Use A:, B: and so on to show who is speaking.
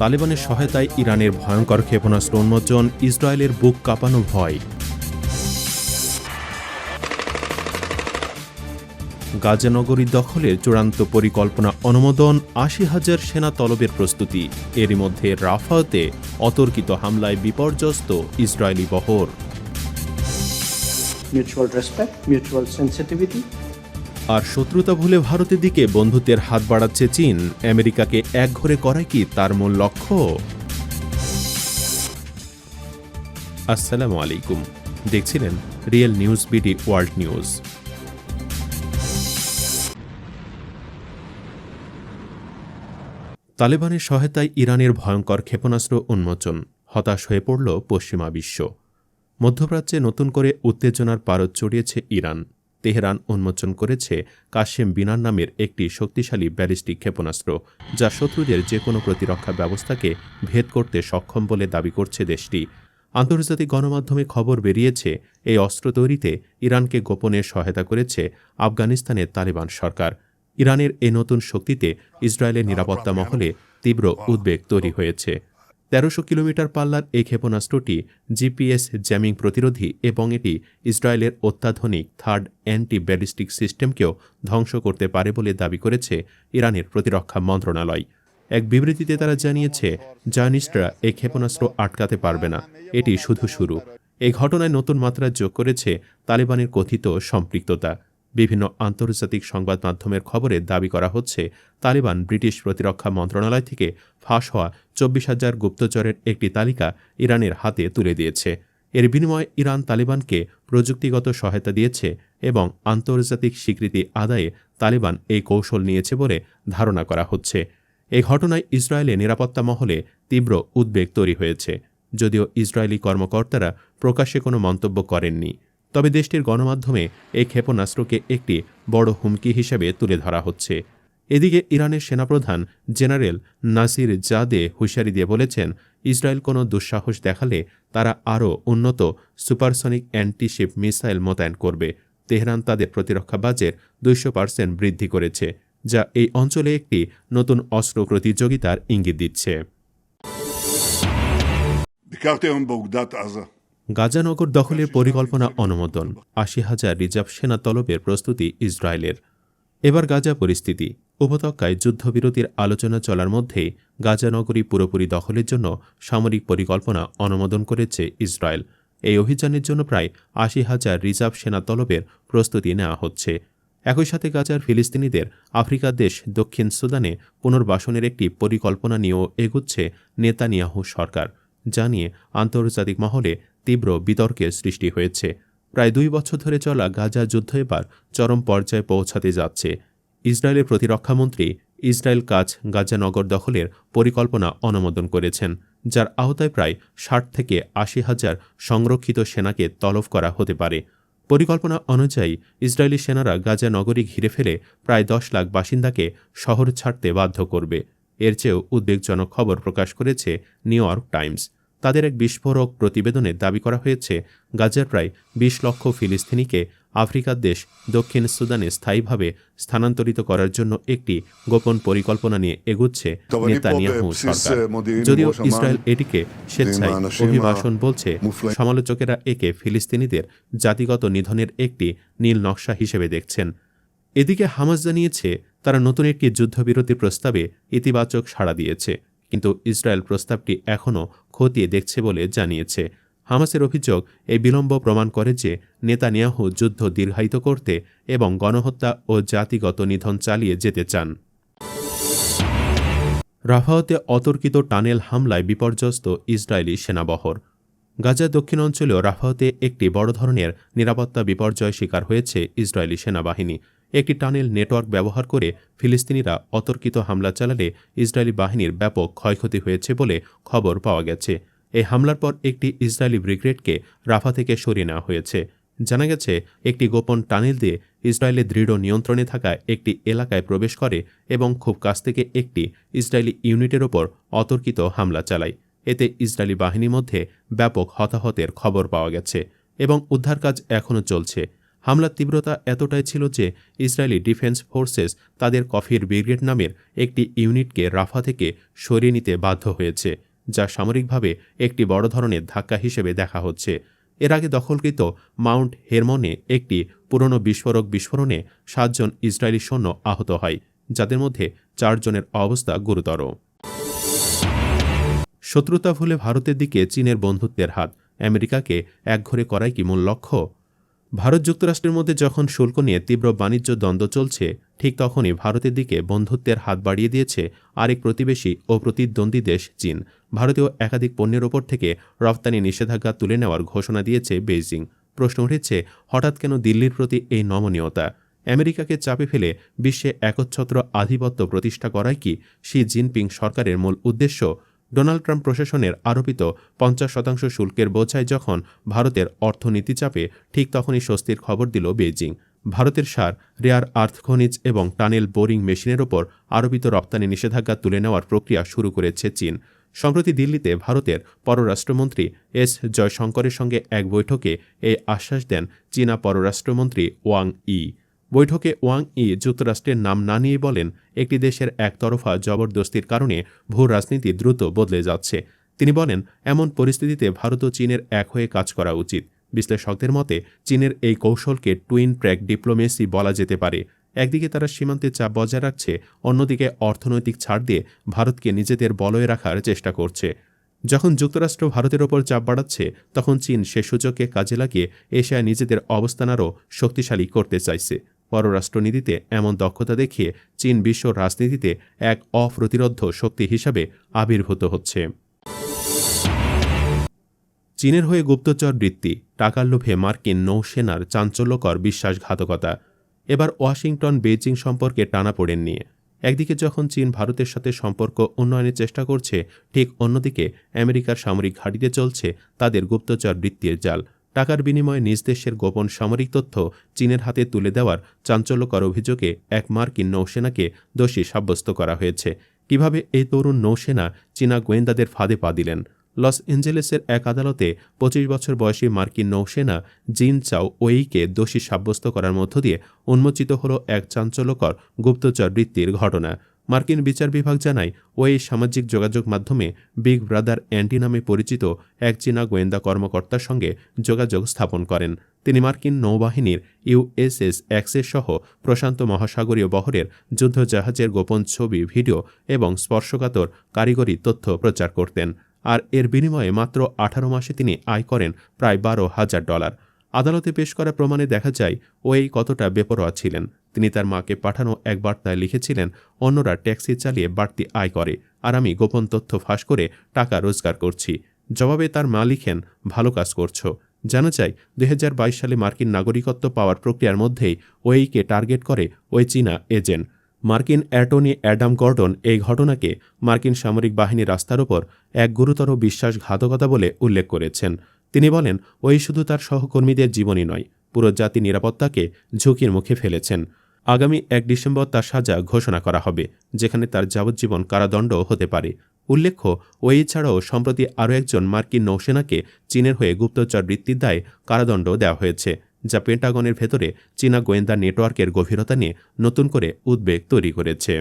A: তালেবানের সহায়তায় ইরানের ভয়ঙ্কর ক্ষেপণাস্ত্র উন্মোচন ইসরায়েলের বুক কাঁপানো ভয় গাজানগরী দখলের চূড়ান্ত পরিকল্পনা অনুমোদন আশি হাজার সেনা তলবের প্রস্তুতি এরই মধ্যে রাফাতে অতর্কিত হামলায় বিপর্যস্ত ইসরায়েলি বহর
B: mutual respect, mutual sensitivity.
A: আর শত্রুতা ভুলে ভারতের দিকে বন্ধুত্বের হাত বাড়াচ্ছে চীন। আমেরিকাকে একঘরে করাই কি তার মূল লক্ষ্য? আসসালামু আলাইকুম। দেখছিলেন real news BD world news. তালেবানের সহায়তায় ইরানের ভয়ঙ্কর ক্ষেপণাস্ত্র উন্মোচন। হতাশ হয়ে পড়ল পশ্চিমা বিশ্ব। মধ্যপ্রাচ্যে নতুন করে উত্তেজনার পারদ চড়িয়েছে ইরান। তেহরান উন্মোচন করেছে কাশেম বিনার নামের একটি শক্তিশালী ব্যালিস্টিক ক্ষেপণাস্ত্র, যা শত্রুদের যে কোনো প্রতিরক্ষা ব্যবস্থাকে ভেদ করতে সক্ষম বলে দাবি করছে দেশটি। আন্তর্জাতিক গণমাধ্যমে খবর বেরিয়েছে, এই অস্ত্র তৈরিতে ইরানকে গোপনে সহায়তা করেছে আফগানিস্তানের তালেবান সরকার। ইরানের এই নতুন শক্তিতে ইসরায়েলের নিরাপত্তা মহলে তীব্র উদ্বেগ তৈরি হয়েছে। তেরোশো কিলোমিটার পাল্লার এই ক্ষেপণাস্ত্রটি জিপিএস জ্যামিং প্রতিরোধী এবং এটি ইসরায়েলের অত্যাধুনিক থার্ড অ্যান্টি ব্যালিস্টিক সিস্টেমকেও ধ্বংস করতে পারে বলে দাবি করেছে ইরানের প্রতিরক্ষা মন্ত্রণালয়। এক বিবৃতিতে তারা জানিয়েছে জায়নিস্টরা এই ক্ষেপণাস্ত্র আটকাতে পারবে না। এটি শুধু শুরু। এই ঘটনায় নতুন মাত্রা যোগ করেছে তালেবানের কথিত সম্পৃক্ততা। বিভিন্ন আন্তর্জাতিক সংবাদ মাধ্যমের খবরে দাবি করা হচ্ছে, তালিবান ব্রিটিশ প্রতিরক্ষা মন্ত্রণালয় থেকে ফাঁস হওয়া চব্বিশ হাজার গুপ্তচরের একটি তালিকা ইরানের হাতে তুলে দিয়েছে। এর বিনিময়ে ইরান তালিবানকে প্রযুক্তিগত সহায়তা দিয়েছে এবং আন্তর্জাতিক স্বীকৃতি আদায়ে তালিবান এই কৌশল নিয়েছে বলে ধারণা করা হচ্ছে। এই ঘটনায় ইসরায়েলে নিরাপত্তা মহলে তীব্র উদ্বেগ তৈরি হয়েছে। যদিও ইসরায়েলি কর্মকর্তারা প্রকাশ্যে কোনো মন্তব্য করেননি। তবে দেশটির গণমাধ্যমে এই ক্ষেপণাস্ত্রকে একটি বড় হুমকি হিসেবে তুলে ধরা হচ্ছে। এদিকে ইরানের সেনাপ্রধান জেনারেল নাসির জাদে হুঁশিয়ারি দিয়ে বলেছেন, ইসরায়েল কোনো দুঃসাহস দেখালে তারা আরও উন্নত সুপারসনিক অ্যান্টিশিপ মিসাইল মোতায়েন করবে। তেহরান তাদের প্রতিরক্ষা বাজেট দুইশো পার্সেন্ট বৃদ্ধি করেছে, যা এই অঞ্চলে একটি নতুন অস্ত্র প্রতিযোগিতার ইঙ্গিত দিচ্ছে। গাজানগর দখলের পরিকল্পনা অনুমোদন, আশি হাজার রিজার্ভ সেনা তলবের প্রস্তুতি ইসরায়েলের। এবার গাজা পরিস্থিতি, উপত্যকায় যুদ্ধবিরতির আলোচনা চলার মধ্যে গাজানগরী পুরোপুরি দখলের জন্য সামরিক পরিকল্পনা অনুমোদন করেছে ইসরায়েল। এই অভিযানের জন্য প্রায় আশি হাজার রিজার্ভ সেনা তলবের প্রস্তুতি নেওয়া হচ্ছে। একই সাথে গাজার ফিলিস্তিনিদের আফ্রিকা দেশ দক্ষিণ সুদানে পুনর্বাসনের একটি পরিকল্পনা নিয়েও এগুচ্ছে নেতানিয়াহু সরকার, যা নিয়ে আন্তর্জাতিক মহলে তীব্র বিতর্কের সৃষ্টি হয়েছে। প্রায় দুই বছর ধরে চলা গাজা যুদ্ধ এবার চরম পর্যায়ে পৌঁছাতে যাচ্ছে। ইসরায়েলের প্রতিরক্ষামন্ত্রী ইসরায়েল কাজ গাজা নগর দখলের পরিকল্পনা অনুমোদন করেছেন, যার আওতায় প্রায় ষাট থেকে আশি হাজার সংরক্ষিত সেনাকে তলব করা হতে পারে। পরিকল্পনা অনুযায়ী ইসরায়েলি সেনারা গাজা নগরী ঘিরে ফেলে প্রায় দশ লাখ বাসিন্দাকে শহর ছাড়তে বাধ্য করবে। এর চেয়েও উদ্বেগজনক খবর প্রকাশ করেছে নিউ ইয়র্ক টাইমস। তাদের এক বিস্ফোরক প্রতিবেদনে দাবি করা হয়েছে গাজার প্রায় বিশ লক্ষ ফিলিস্তিনিকে আফ্রিকার দেশ দক্ষিণ সুদানে স্থায়ীভাবে স্থানান্তরিত করার জন্য একটি গোপন পরিকল্পনা নিয়ে এগুচ্ছে নেতানিয়াহু সরকার। যদিও ইসরায়েল এটিকে স্বেচ্ছায় অভিবাসন বলছে সমালোচকেরা একে ফিলিস্তিনিদের জাতিগত নিধনের একটি নীল নকশা হিসেবে দেখছেন। এদিকে হামাস জানিয়েছে তারা নতুন একটি যুদ্ধবিরতির প্রস্তাবে ইতিবাচক সাড়া দিয়েছে। কিন্তু ইসরায়েল প্রস্তাবটি এখনও খতিয়ে দেখছে বলে জানিয়েছে। হামাসের অভিযোগ, এই বিলম্ব প্রমাণ করে যে নেতানিয়াহু যুদ্ধ দীর্ঘায়িত করতে এবং গণহত্যা ও জাতিগত নিধন চালিয়ে যেতে চান। রাফাহতে অতর্কিত টানেল হামলায় বিপর্যস্ত ইসরায়েলি সেনাবহর। গাজা দক্ষিণ অঞ্চলেও রাফাহতে একটি বড় ধরনের নিরাপত্তা বিপর্যয় শিকার হয়েছে ইসরায়েলি সেনাবাহিনী। একটি টানেল নেটওয়ার্ক ব্যবহার করে ফিলিস্তিনিরা অতর্কিত হামলা চালালে ইসরায়েলি বাহিনীর ব্যাপক ক্ষয়ক্ষতি হয়েছে বলে খবর পাওয়া গেছে। এই হামলার পর একটি ইসরায়েলি ব্রিগেডকে রাফা থেকে সরিয়ে নেওয়া হয়েছে। জানা গেছে, একটি গোপন টানেল দিয়ে ইসরায়েলের দৃঢ় নিয়ন্ত্রণে থাকা একটি এলাকায় প্রবেশ করে এবং খুব কাছ থেকে একটি ইসরায়েলি ইউনিটের ওপর অতর্কিত হামলা চালায়। এতে ইসরায়েলি বাহিনীর মধ্যে ব্যাপক হতাহতের খবর পাওয়া গেছে এবং উদ্ধার কাজ এখনও চলছে। হামলার তীব্রতা এতটাই ছিল যে ইসরায়েলি ডিফেন্স ফোর্সেস তাদের কফির ব্রিগেড নামের একটি ইউনিটকে রাফা থেকে সরিয়ে নিতে বাধ্য হয়েছে, যা সামরিকভাবে একটি বড় ধরনের ধাক্কা হিসেবে দেখা হচ্ছে। এর আগে দখলকৃত মাউন্ট হেরমনে একটি পুরনো বিস্ফোরক বিস্ফোরণে সাতজন ইসরায়েলি সৈন্য আহত হয়, যাদের মধ্যে চারজনের অবস্থা গুরুতর। শত্রুতা ভুলে ভারতের দিকে চীনের বন্ধুত্বের হাত, আমেরিকাকে একঘরে করাই কি মূল লক্ষ্য? ভারত যুক্তরাষ্ট্রের মধ্যে যখন শুল্ক নিয়ে তীব্র বাণিজ্য দ্বন্দ্ব চলছে, ঠিক তখনই ভারতের দিকে বন্ধুত্বের হাত বাড়িয়ে দিয়েছে আরেক প্রতিবেশী ও প্রতিদ্বন্দ্বী দেশ চীন। ভারতীয় একাধিক পণ্যের ওপর থেকে রপ্তানি নিষেধাজ্ঞা তুলে নেওয়ার ঘোষণা দিয়েছে বেইজিং। প্রশ্ন উঠেছে, হঠাৎ কেন দিল্লির প্রতি এই নমনীয়তা? আমেরিকাকে চাপে ফেলে বিশ্বে একচ্ছত্র আধিপত্য প্রতিষ্ঠা করাই কি শি জিনপিং সরকারের মূল উদ্দেশ্য? ডোনাল্ড ট্রাম্প প্রশাসনের আরোপিত পঞ্চাশ শতাংশ শুল্কের বোঝায় যখন ভারতের অর্থনীতি চাপে, ঠিক তখনই স্বস্তির খবর দিল বেইজিং। ভারতের সার, রেয়ার আর্থ খনিজ এবং টানেল বোরিং মেশিনের ওপর আরোপিত রপ্তানি নিষেধাজ্ঞা তুলে নেওয়ার প্রক্রিয়া শুরু করেছে চীন। সম্প্রতি দিল্লিতে ভারতের পররাষ্ট্রমন্ত্রী এস জয়শঙ্করের সঙ্গে এক বৈঠকে এই আশ্বাস দেন চীনা পররাষ্ট্রমন্ত্রী ওয়াং ই। বৈঠকে ওয়াং ই যুক্তরাষ্ট্রের নাম না নিয়ে বলেন, একটি দেশের একতরফা জবরদস্তির কারণে ভূ রাজনীতি দ্রুত বদলে যাচ্ছে। তিনি বলেন, এমন পরিস্থিতিতে ভারত ও চীনের এক হয়ে কাজ করা উচিত। বিশ্লেষকদের মতে, চীনের এই কৌশলকে টুইন ট্র্যাক ডিপ্লোমেসি বলা যেতে পারে। একদিকে তারা সীমান্তে চাপ বজায় রাখছে, অন্যদিকে অর্থনৈতিক ছাড় দিয়ে ভারতকে নিজেদের বলয়ে রাখার চেষ্টা করছে। যখন যুক্তরাষ্ট্র ভারতের ওপর চাপ বাড়াচ্ছে, তখন চীন সে সুযোগকে কাজে লাগিয়ে এশিয়ায় নিজেদের অবস্থান আরও শক্তিশালী করতে চাইছে। পররাষ্ট্রনীতিতে এমন দক্ষতা দেখিয়ে চীন বিশ্ব রাজনীতিতে এক অপ্রতিরোধ্য শক্তি হিসাবে আবির্ভূত হচ্ছে। চীনের হয়ে গুপ্তচর বৃত্তি, টাকার লোভে মার্কিন নৌসেনার চাঞ্চল্যকর বিশ্বাসঘাতকতা। এবার ওয়াশিংটন, বেইজিং সম্পর্কে টানা পড়েন নিয়ে একদিকে যখন চীন ভারতের সাথে সম্পর্ক উন্নয়নের চেষ্টা করছে, ঠিক অন্যদিকে আমেরিকার সামরিক ঘাঁটিতে চলছে তাদের গুপ্তচর বৃত্তির জাল। টাকার বিনিময়ে নিজ দেশের গোপন সামরিক তথ্য চীনের হাতে তুলে দেওয়ার চাঞ্চল্যকর অভিযোগে এক মার্কিন নৌসেনাকে দোষী সাব্যস্ত করা হয়েছে। কীভাবে এই তরুণ নৌসেনা চীনা গোয়েন্দাদের ফাঁদে পা দিলেন? লস এঞ্জেলেসের এক আদালতে পঁচিশ বছর বয়সী মার্কিন নৌসেনা জিন চাও ওয়েইকে দোষী সাব্যস্ত করার মধ্য দিয়ে উন্মোচিত হল এক চাঞ্চল্যকর গুপ্তচর বৃত্তির ঘটনা। মার্কিন বিচার বিভাগ জানায়, ওই সামাজিক যোগাযোগ মাধ্যমে বিগ ব্রাদার অ্যান্টি নামে পরিচিত এক চীনা গোয়েন্দা কর্মকর্তার সঙ্গে যোগাযোগ স্থাপন করেন। তিনি মার্কিন নৌবাহিনীর ইউএসএস অ্যাক্সেস সহ প্রশান্ত মহাসাগরীয় বহরের যুদ্ধজাহাজের গোপন ছবি, ভিডিও এবং স্পর্শকাতর কারিগরি তথ্য প্রচার করতেন। আর এর বিনিময়ে মাত্র আঠারো মাসে তিনি আয় করেন প্রায় বারো হাজার ডলার। আদালতে পেশ করা প্রমাণে দেখা যায় ও এই কতটা বেপরোয়া ছিলেন। তিনি তার মাকে পাঠানো এক বার্তায় লিখেছিলেন, অন্যরা ট্যাক্সি চালিয়ে বাড়তি আয় করে, আর আমি গোপন তথ্য ফাঁস করে টাকা রোজগার করছি। জবাবে তার মা লিখেন, ভালো কাজ করছ। জানা যায়, দুই হাজার বাইশ সালে মার্কিন নাগরিকত্ব পাওয়ার প্রক্রিয়ার মধ্যেই ওয়েইকে টার্গেট করে ওই চীনা এজেন্ট। মার্কিন অ্যাটর্নি অ্যাডাম গর্ডন এই ঘটনাকে মার্কিন সামরিক বাহিনীর রাস্তার ওপর এক গুরুতর বিশ্বাসঘাতকতা বলে উল্লেখ করেছেন। তিনি বলেন, ওই শুধু তার সহকর্মীদের জীবনই নয়, পুরো জাতি নিরাপত্তাকে ঝুঁকির মুখে ফেলেছেন। আগামী এক ডিসেম্বর তার সাজা ঘোষণা করা হবে, যেখানে তার যাবজ্জীবন কারাদণ্ড হতে পারে। উল্লেখ্য, ওই ছাড়াও সম্প্রতি আরও একজন মার্কিন নৌসেনাকে চীনের হয়ে গুপ্তচর বৃত্তির দায়ে কারাদণ্ড দেওয়া হয়েছে, যা পেন্টাগনের ভেতরে চীনা গোয়েন্দা নেটওয়ার্কের গভীরতা নিয়ে নতুন করে উদ্বেগ তৈরি করেছে।